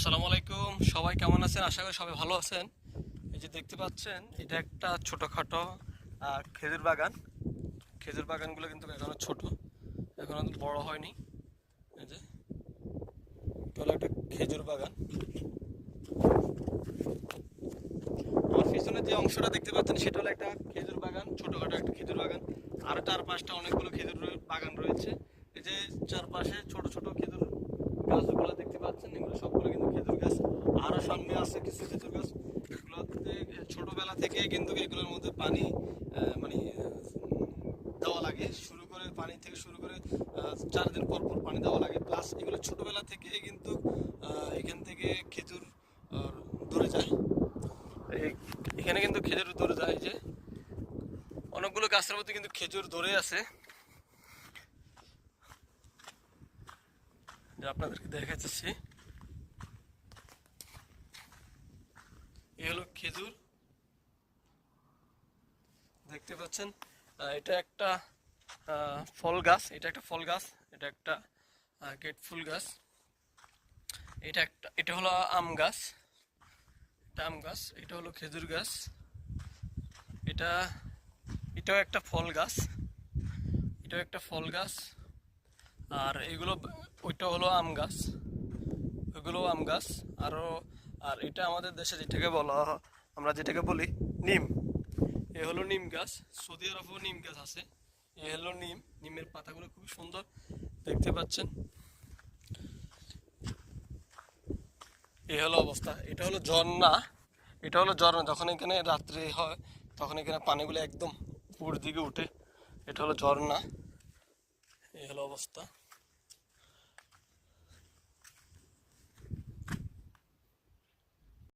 আসসালামু আলাইকুম। সবাই কেমন আছেন? আশা করি সবাই ভালো আছেন। এই যে দেখতে পাচ্ছেন, এটা একটা ছোটোখাটো খেজুর বাগান। খেজুর বাগানগুলো কিন্তু এখনও ছোট, এখনও বড় হয়নি। এই যে, এটা হলো একটা খেজুর বাগান। আমার পিছনে যে অংশটা দেখতে পাচ্ছেন, সেটা হলো একটা খেজুর বাগান, ছোটখাটো একটা খেজুর বাগান। আর চার পাঁচটা অনেকগুলো খেজুর বাগান রয়েছে। এই যে চারপাশে ছোট ছোট খেজুর গাছগুলো দেখতে পাচ্ছেন এগুলো সবগুলো কিন্তু খেজুর গাছ আরও সামনে আছে কিছু খেজুর গাছ, এগুলোতে ছোটবেলা থেকে কিন্তু এগুলোর মধ্যে পানি মানে দেওয়া লাগে। শুরু করে পানি থেকে শুরু করে চার দিন পর পর পানি দেওয়া লাগে। প্লাস এগুলো ছোটোবেলা থেকে কিন্তু এখান থেকে খেজুর ধরে যায়। এখানে কিন্তু খেজুর ধরে যায় যে। অনেকগুলো গাছের মধ্যে কিন্তু খেজুর ধরে আছে। যে আপনাদেরকে দেখাচ্ছি এ হলো খেজুর দেখতে পাচ্ছেন এটা একটা ফল গাছ, এটা একটা ফল গাছ, এটা একটা গেট ফুল গাছ, এটা একটা, এটা হলো আম গাছ, এটা আম গাছ, এটা হলো খেজুর গাছ, এটা, এটাও একটা ফল গাছ, এটাও একটা ফল গাছ, আর এগুলো, ওইটা হলো আম গাছ, ওইগুলো আম গাছ আরও আর এটা আমাদের দেশে যেটাকে বলা, আমরা যেটাকে বলি নিম। এ হলো নিম গাছ, সৌদি আরবেও নিম গাছ আছে। এ হলো নিম, নিমের পাতাগুলো খুব সুন্দর, দেখতে পাচ্ছেন। এ হলো অবস্থা, এটা হলো ঝর্ণা, এটা হলো ঝর্ণা, যখন এখানে রাত্রে হয়, তখন এখানে পানিগুলো একদম উপর দিকে উঠে, এটা হলো ঝর্ণা এই হলো অবস্থা।